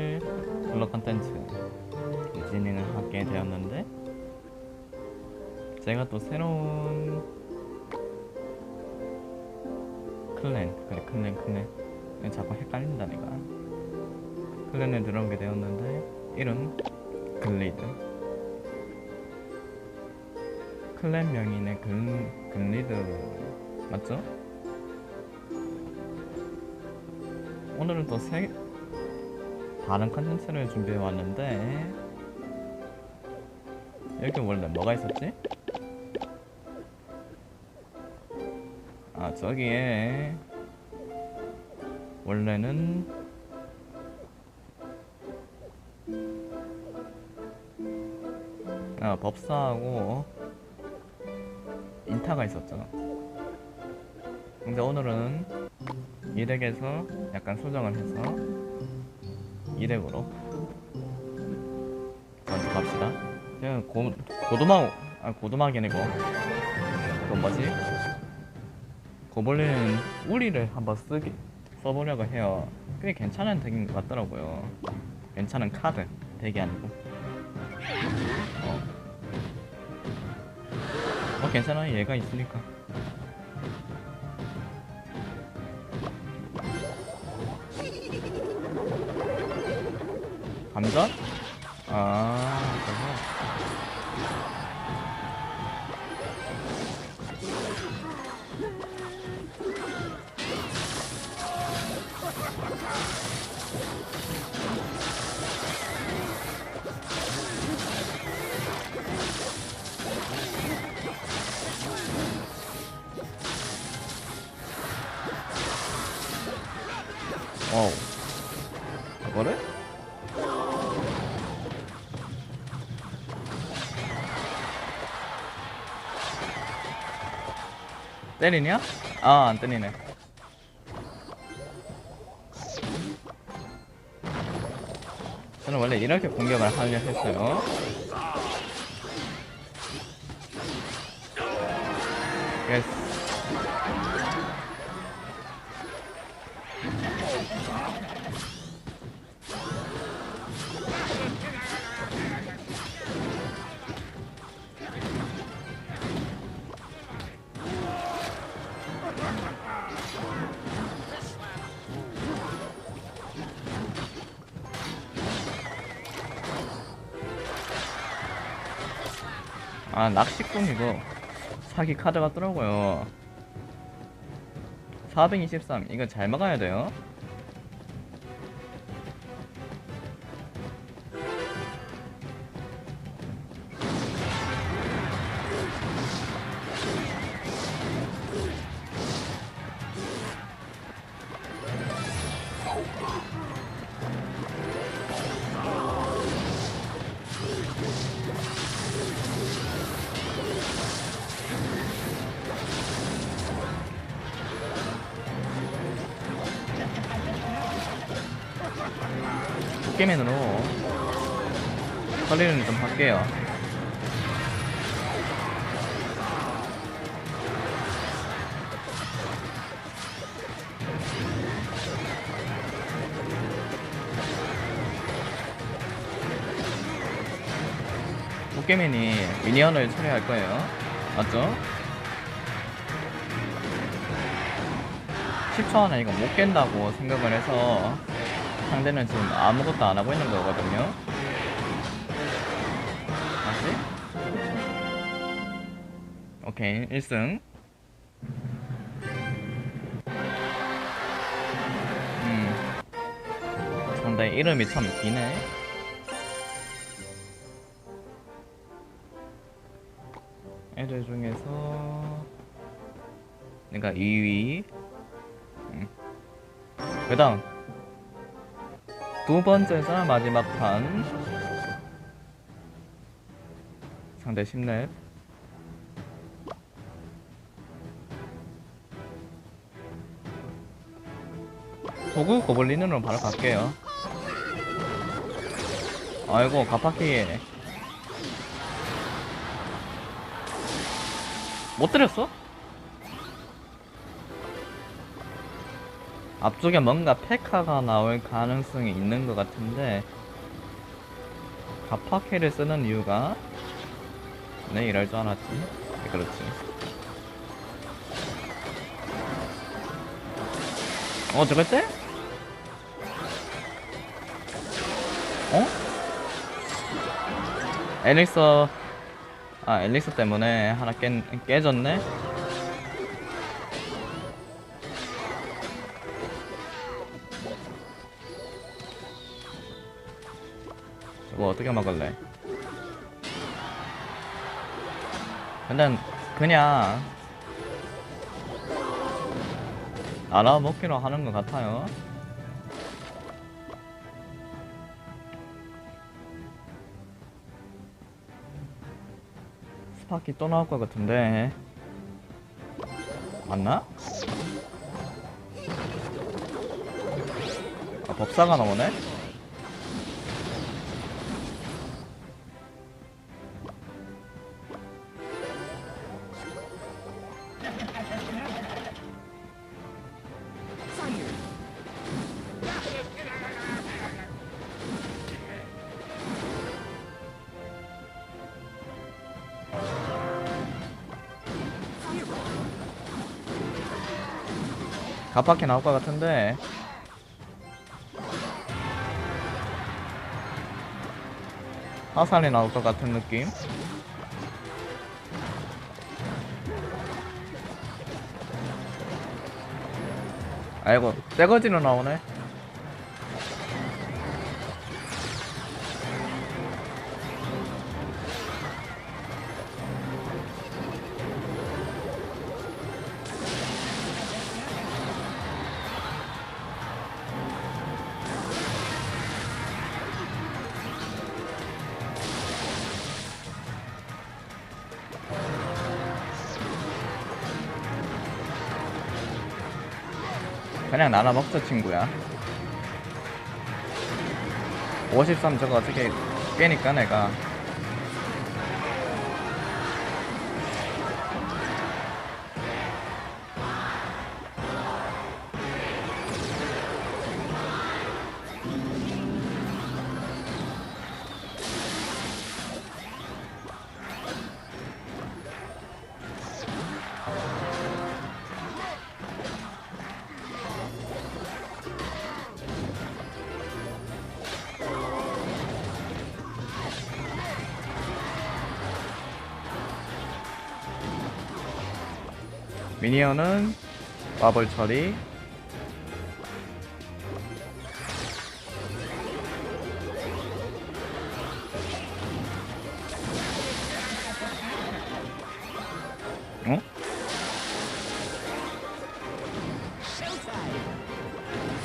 오늘 블록 컨텐츠 진행을 하게 되었는데 제가 또 새로운 클랜 그래 클랜 클랜. 네, 자꾸 헷갈린다 내가 클랜에 들어오게 되었는데 이름 글리드. 클랜 명인의 글, 글리드. 맞죠? 오늘은 또 새, 다른 컨텐츠를 준비해 왔는데 여기 원래 뭐가 있었지? 아 저기에 원래는 아 법사하고 인타가 있었죠 근데 오늘은 이 덱에서 약간 수정을 해서 이 덱으로. 먼저 갑시다. 그냥 고, 고도막 아 고도막이 아니고. 그건 뭐지? 고블린 우리를 한번 쓰기 써보려고 해요. 꽤 괜찮은 덱인 것 같더라고요. 괜찮은 카드. 덱이 아니고. 어, 어 괜찮아 얘가 있으니까 감전? 아. 어우. 이거를? 때리냐? 아, 안 때리네. 저는 원래 이렇게 공격을 하려 했어요. 예스. 아, 낚시꾼 이거 사기 카드 같더라고요. 423. 이거 잘 막아야 돼요. 깨맨으로 처리는 좀 할게요. 도깨맨이 미니언을 처리할 거예요. 맞죠? 10초 안에 이거 못 깬다고 생각을 해서 상대는 지금 아무것도 안 하고 있는 거거든요. 맞지? 오케이, 1승. 음. 상대 이름이 참 기네. 애들 중에서 내가 2위. 음. 그 다음 두 번째자 마지막 판. 상대 10렙. 도구 고블린으로 바로 갈게요. 아이고 가파키. 못 때렸어? 앞쪽에 뭔가 페카가 나올 가능성이 있는 것 같은데 가파케를 쓰는 이유가 내 이럴 줄 알았지 네, 그렇지 어 저걸 때? 어? 엘릭서 아 엘릭서 때문에 하나 깨, 깨졌네? 저거 어떻게 막을래? 근데 그냥 알아먹기로 하는 것 같아요. 스파키 또 나올 것 같은데 맞나? 아 법사가 나오네? 가파케 나올 것 같은데. 화살이 나올 것 같은 느낌? 아이고 떼거지로 나오네 그냥 나눠 먹자 친구야. 53 저거 어떻게 깨니까 내가 미니언은 와벌 처리 어?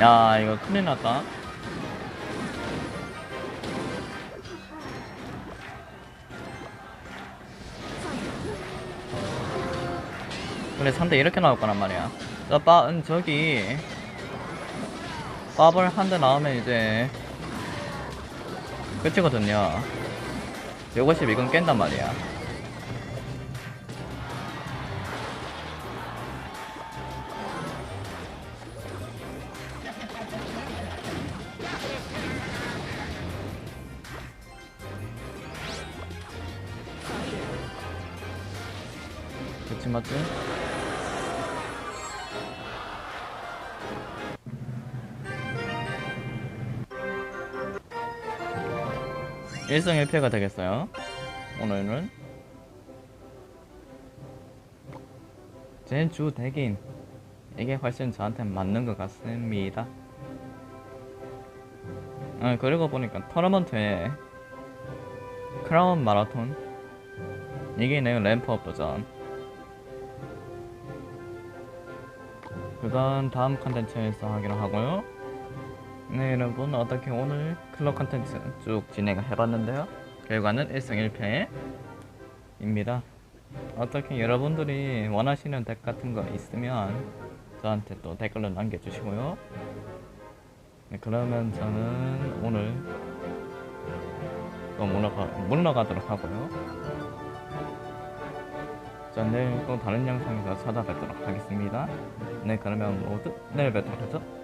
야 이거 큰일 났다 근데 상대 이렇게 나올 거란 말이야. 저 빠, 음, 저기 빠벌 한대 나오면 이제 끝이거든요. 150 이건 깬단 말이야. 그치 맞지? 일승일패가 되겠어요. 오늘은 제주 대긴 이게 훨씬 저한테 맞는 것 같습니다. 아 그리고 보니까 토너먼트에 크라운 마라톤 이게 내 램프업 도전 그건 다음 컨텐츠에서 하기로 하고요. 네 여러분 어떻게 오늘 클럽 컨텐츠 쭉 진행을 해봤는데요? 결과는 1승 1패입니다. 어떻게 여러분들이 원하시는 덱 같은 거 있으면 저한테 또 댓글로 남겨주시고요. 네, 그러면 저는 오늘 또 물러가, 물러가도록 하고요. 자 내일 또 다른 영상에서 찾아뵙도록 하겠습니다. 네 그러면 모두 내일 뵙도록 하죠